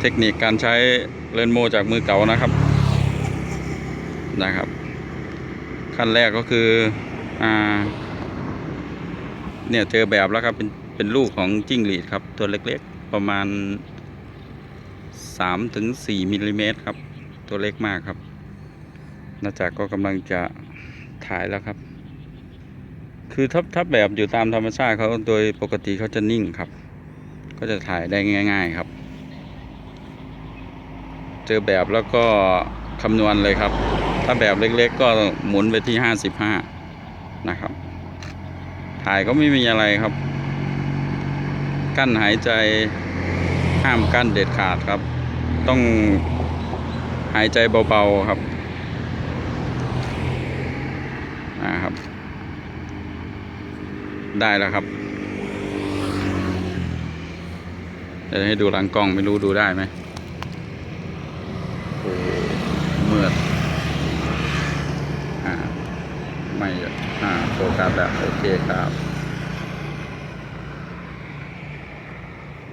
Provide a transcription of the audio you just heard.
เทคนิคการใช้เรนโมจากมือเก่านะครับนะครับ ขั้นแรกก็คืออ่าเนี่ยเจอแบบแล้วครับเป็นเป็นลูกของจิ้งหรีดครับ ตัวเล็กๆประมาณ3ถึง4มิลลิเมตรครับ ตัวเล็กมากครับนาจากก็กำลังจะถ่ายแล้วครับ คือถ้าถ้าแบบอยู่ตามธรรมชาติเขาโดยปกติเขาจะนิ่งครับ ก็จะถ่ายได้ง่าย ๆ ครับ เจอแบบแล้วก็คำนวณเลยครับ ถ้าแบบเล็กๆ ก็หมุนไปที่ 55 นะครับ ถ่ายก็ไม่มีอะไรครับ กั้นหายใจห้ามกั้นเด็ดขาดครับ ต้องหายใจเบาๆครับนะครับ ได้แล้วครับเดี๋ยวให้ดูหลังกล้องไม่รู้ดูได้ไหม เมื่อดอ่าไม่อ่าโฟกัสแล้วโอเคครับ